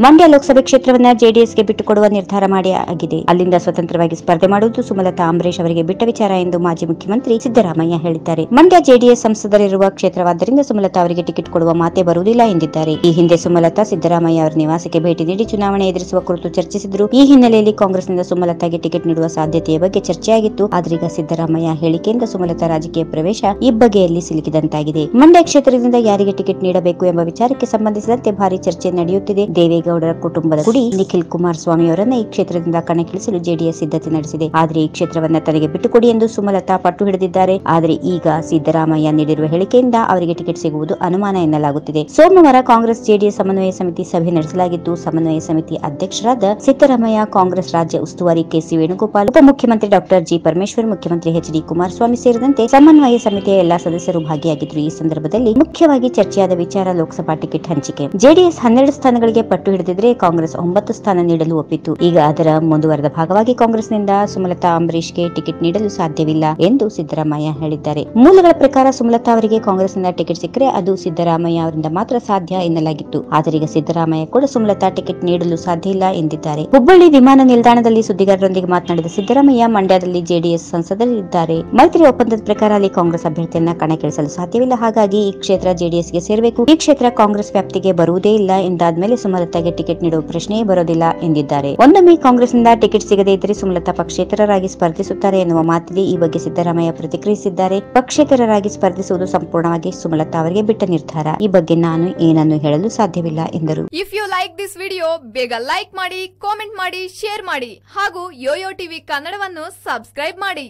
ಮಂಡ್ಯ ಲೋಕಸಭೆ ಕ್ಷೇತ್ರವನ್ನ ಜೆಡಿಎಸ್ಗೆ ಬಿಟ್ಟುಕೊಡುವ ನಿರ್ಧಾರ ಮಾಡಿ ಆಗಿದೆ. ಅಲ್ಲಿಂದ ಸ್ವತಂತ್ರವಾಗಿ ಸ್ಪರ್ಧೆ ಮಾಡುವುದು ಸುಮಲತಾ ಅಂಬರೀಶ್ ಅವರಿಗೆ ಬಿಟ್ಟ ವಿಚಾರ ಎಂದು ಮಾಜಿ ಮುಖ್ಯಮಂತ್ರಿ ಸಿದ್ದರಾಮಯ್ಯ ಹೇಳಿದ್ದಾರೆ. ಮಂಡ್ಯ ಜೆಡಿಎಸ್ ಸಂಸದರಿರುವ ಕ್ಷೇತ್ರವಾದ್ದರಿಂದ ಸುಮಲತಾ ಅವರಿಗೆ ಟಿಕೆಟ್ ಕೊಡುವ ಮಾತೇ ಬರುವುದಿಲ್ಲ ಎಂದಿದ್ದಾರೆ. ಈ ಹಿಂದೆ ಸುಮಲತಾ ಸಿದ್ದರಾಮಯ್ಯ ಅವರ ನಿವಾಸಕ್ಕೆ ಭೇಟಿ ನೀಡಿ ಚುನಾವಣೆ ಎದುರಿಸುವ ಕುರಿತು ಚರ್ಚಿಸಿದ್ರು. ಈ ಹಿನ್ನೆಲೆಯಲ್ಲಿ ಕಾಂಗ್ರೆಸ್ನಿಂದ ಸುಮಲತಾಗೆ ಟಿಕೆಟ್ ನೀಡುವ ಸಾಧ್ಯತೆಯ ಬಗ್ಗೆ ಚರ್ಚೆಯಾಗಿತ್ತು. ಆದ್ರೀಗ ಸಿದ್ದರಾಮಯ್ಯ ಹೇಳಿಕೆಯಿಂದ ಸುಮಲತಾ ರಾಜಕೀಯ ಪ್ರವೇಶ ಈ ಬಗೆಯಲ್ಲಿ ಸಿಲುಕಿದಂತಾಗಿದೆ. ಮಂಡ್ಯ ಕ್ಷೇತ್ರದಿಂದ ಯಾರಿಗೆ ಟಿಕೆಟ್ ನೀಡಬೇಕು ಎಂಬ ವಿಚಾರಕ್ಕೆ ಸಂಬಂಧಿಸಿದಂತೆ ಭಾರಿ ಚರ್ಚೆ ನಡೆಯುತ್ತಿದೆ. ದೇವೇಗೌಡರ ಕುಟುಂಬದ ಕುಡಿ ನಿಖಿಲ್ ಕುಮಾರಸ್ವಾಮಿ ಅವರನ್ನ ಈ ಕ್ಷೇತ್ರದಿಂದ ಕಣಕ್ಕಿಳಿಸಲು ಜೆಡಿಎಸ್ ಸಿದ್ಧತೆ ನಡೆಸಿದೆ. ಆದರೆ ಈ ಕ್ಷೇತ್ರವನ್ನ ತನಗೆ ಬಿಟ್ಟುಕೊಡಿ ಎಂದು ಸುಮಲತಾ ಪಟ್ಟು ಹಿಡಿದಿದ್ದಾರೆ. ಆದರೆ ಈಗ ಸಿದ್ದರಾಮಯ್ಯ ನೀಡಿರುವ ಹೇಳಿಕೆಯಿಂದ ಅವರಿಗೆ ಟಿಕೆಟ್ ಸಿಗುವುದು ಅನುಮಾನ ಎನ್ನಲಾಗುತ್ತಿದೆ. ಸೋಮವಾರ ಕಾಂಗ್ರೆಸ್ ಜೆಡಿಎಸ್ ಸಮನ್ವಯ ಸಮಿತಿ ಸಭೆ ನಡೆಸಲಾಗಿದ್ದು, ಸಮನ್ವಯ ಸಮಿತಿ ಅಧ್ಯಕ್ಷರಾದ ಸಿದ್ದರಾಮಯ್ಯ, ಕಾಂಗ್ರೆಸ್ ರಾಜ್ಯ ಉಸ್ತುವಾರಿ ಕೆಸಿ ವೇಣುಗೋಪಾಲ್, ಉಪಮುಖ್ಯಮಂತ್ರಿ ಡಾಕ್ಟರ್ ಜಿ ಪರಮೇಶ್ವರ್, ಮುಖ್ಯಮಂತ್ರಿ ಎಚ್ ಡಿ ಕುಮಾರಸ್ವಾಮಿ ಸೇರಿದಂತೆ ಸಮನ್ವಯ ಸಮಿತಿಯ ಎಲ್ಲಾ ಸದಸ್ಯರು ಭಾಗಿಯಾಗಿದ್ದರು. ಈ ಸಂದರ್ಭದಲ್ಲಿ ಮುಖ್ಯವಾಗಿ ಚರ್ಚೆಯಾದ ವಿಚಾರ ಲೋಕಸಭಾ ಟಿಕೆಟ್ ಹಂಚಿಕೆ. ಜೆಡಿಎಸ್ ಹನ್ನೆರಡು ಸ್ಥಾನಗಳಿಗೆ ಪಟ್ಟು ಹಿಡಿದಿದ್ರೆ ಕಾಂಗ್ರೆಸ್ ಒಂಬತ್ತು ಸ್ಥಾನ ನೀಡಲು ಒಪ್ಪಿತ್ತು. ಈಗ ಅದರ ಮುಂದುವರೆದ ಭಾಗವಾಗಿ ಕಾಂಗ್ರೆಸ್ನಿಂದ ಸುಮಲತಾ ಅಂಬರೀಶ್ಗೆ ಟಿಕೆಟ್ ನೀಡಲು ಸಾಧ್ಯವಿಲ್ಲ ಎಂದು ಸಿದ್ದರಾಮಯ್ಯ ಹೇಳಿದ್ದಾರೆ. ಮೂಲಗಳ ಪ್ರಕಾರ ಸುಮಲತಾ ಅವರಿಗೆ ಕಾಂಗ್ರೆಸ್ನಿಂದ ಟಿಕೆಟ್ ಸಿಕ್ಕರೆ ಅದು ಸಿದ್ದರಾಮಯ್ಯ ಅವರಿಂದ ಮಾತ್ರ ಸಾಧ್ಯ ಎನ್ನಲಾಗಿತ್ತು. ಆದರೆ ಈಗ ಸಿದ್ದರಾಮಯ್ಯ ಕೂಡ ಸುಮಲತಾ ಟಿಕೆಟ್ ನೀಡಲು ಸಾಧ್ಯ ಇಲ್ಲ ಎಂದಿದ್ದಾರೆ. ಹುಬ್ಬಳ್ಳಿ ವಿಮಾನ ನಿಲ್ದಾಣದಲ್ಲಿ ಸುದ್ದಿಗಾರರೊಂದಿಗೆ ಮಾತನಾಡಿದ ಸಿದ್ದರಾಮಯ್ಯ, ಮಂಡ್ಯದಲ್ಲಿ ಜೆಡಿಎಸ್ ಸಂಸದರಿದ್ದಾರೆ. ಮೈತ್ರಿ ಒಪ್ಪಂದದ ಪ್ರಕಾರ ಅಲ್ಲಿ ಕಾಂಗ್ರೆಸ್ ಅಭ್ಯರ್ಥಿಯನ್ನ ಕಣಕ್ಕಿಳಿಸಲು ಸಾಧ್ಯವಿಲ್ಲ. ಹಾಗಾಗಿ ಈ ಕ್ಷೇತ್ರ ಜೆಡಿಎಸ್ಗೆ ಸೇರಬೇಕು. ಈ ಕ್ಷೇತ್ರ ಕಾಂಗ್ರೆಸ್ ವ್ಯಾಪ್ತಿಗೆ ಬರುವುದೇ ಇಲ್ಲ ಎಂದಾದ್ಮೇಲೆ ಸುಮಲತಾಗೆ ಟಿಕೆಟ್ ನೀಡುವ ಪ್ರಶ್ನೆಯೇ ಬರೋದಿಲ್ಲ ಎಂದಿದ್ದಾರೆ. ಒಂದೊಮ್ಮೆ ಕಾಂಗ್ರೆಸ್ನಿಂದ ಟಿಕೆಟ್ ಸಿಗದೇ ಇದ್ದರೆ ಸುಮಲತಾ ಪಕ್ಷೇತರರಾಗಿ ಸ್ಪರ್ಧಿಸುತ್ತಾರೆ ಎನ್ನುವ ಮಾತಿದೆ ಈ ಬಗ್ಗೆ ಸಿದ್ದರಾಮಯ್ಯ ಪ್ರತಿಕ್ರಿಯಿಸಿದ್ದಾರೆ. ಪಕ್ಷೇತರರಾಗಿ ಸ್ಪರ್ಧಿಸುವುದು ಸಂಪೂರ್ಣವಾಗಿ ಸುಮಲತಾ ಅವರಿಗೆ ಬಿಟ್ಟ ನಿರ್ಧಾರ. ಈ ಬಗ್ಗೆ ನಾನು ಏನನ್ನು ಹೇಳಲು ಸಾಧ್ಯವಿಲ್ಲ ಎಂದರು. If you like this video ಬೇಗ ಲೈಕ್ ಮಾಡಿ ಕಾಮೆಂಟ್ ಮಾಡಿ ಶೇರ್ ಮಾಡಿ ಹಾಗೂ ಯೋಯೋ ಟಿವಿ ಕನ್ನಡವನ್ನು ಸಬ್ಸ್ಕ್ರೈಬ್ ಮಾಡಿ.